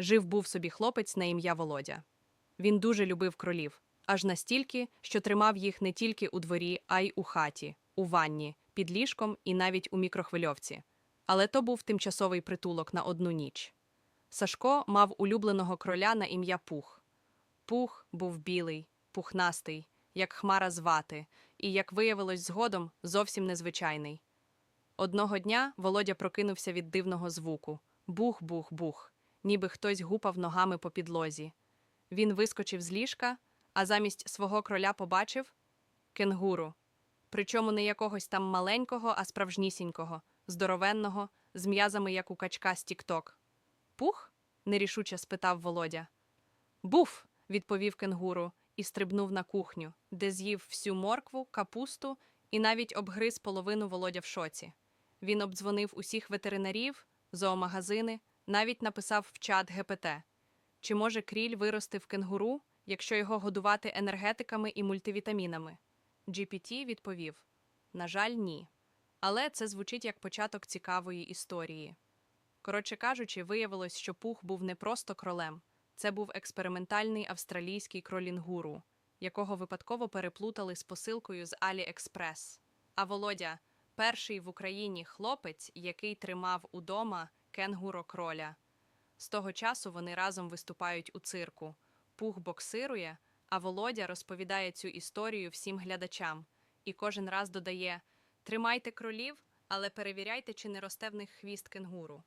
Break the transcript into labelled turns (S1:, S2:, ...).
S1: жив був собі хлопець на ім'я Володя. Він дуже любив кролів, аж настільки, що тримав їх не тільки у дворі, а й у хаті, у ванні, під ліжком і навіть у мікрохвильовці. Але то був тимчасовий притулок на одну ніч. Сашко мав улюбленого кроля на ім'я Пух. Пух був білий, пухнастий, як хмара з вати, і, як виявилось згодом, зовсім незвичайний. Одного дня Володя прокинувся від дивного звуку бух-бух-бух, ніби хтось гупав ногами по підлозі. Він вискочив з ліжка, а замість свого кроля побачив кенгуру. Причому не якогось там маленького, а справжнісінького, здоровенного, з м'язами, як у качка з тік-ток. Пух? нерішуче спитав Володя. Буф, відповів кенгуру і стрибнув на кухню, де з'їв всю моркву, капусту і навіть обгриз половину Володя в шоці. Він обдзвонив усіх ветеринарів, зоомагазини, навіть написав в чат ГПТ. Чи може кріль вирости в кенгуру, якщо його годувати енергетиками і мультивітамінами? GPT відповів: На жаль, ні. Але це звучить як початок цікавої історії. Коротше кажучи, виявилось, що пух був не просто кролем, це був експериментальний австралійський кролінгуру, якого випадково переплутали з посилкою з AliExpress. А Володя перший в Україні хлопець, який тримав удома кенгуро кроля. З того часу вони разом виступають у цирку. Пух боксирує, а Володя розповідає цю історію всім глядачам і кожен раз додає: Тримайте кролів, але перевіряйте, чи не росте в них хвіст кенгуру.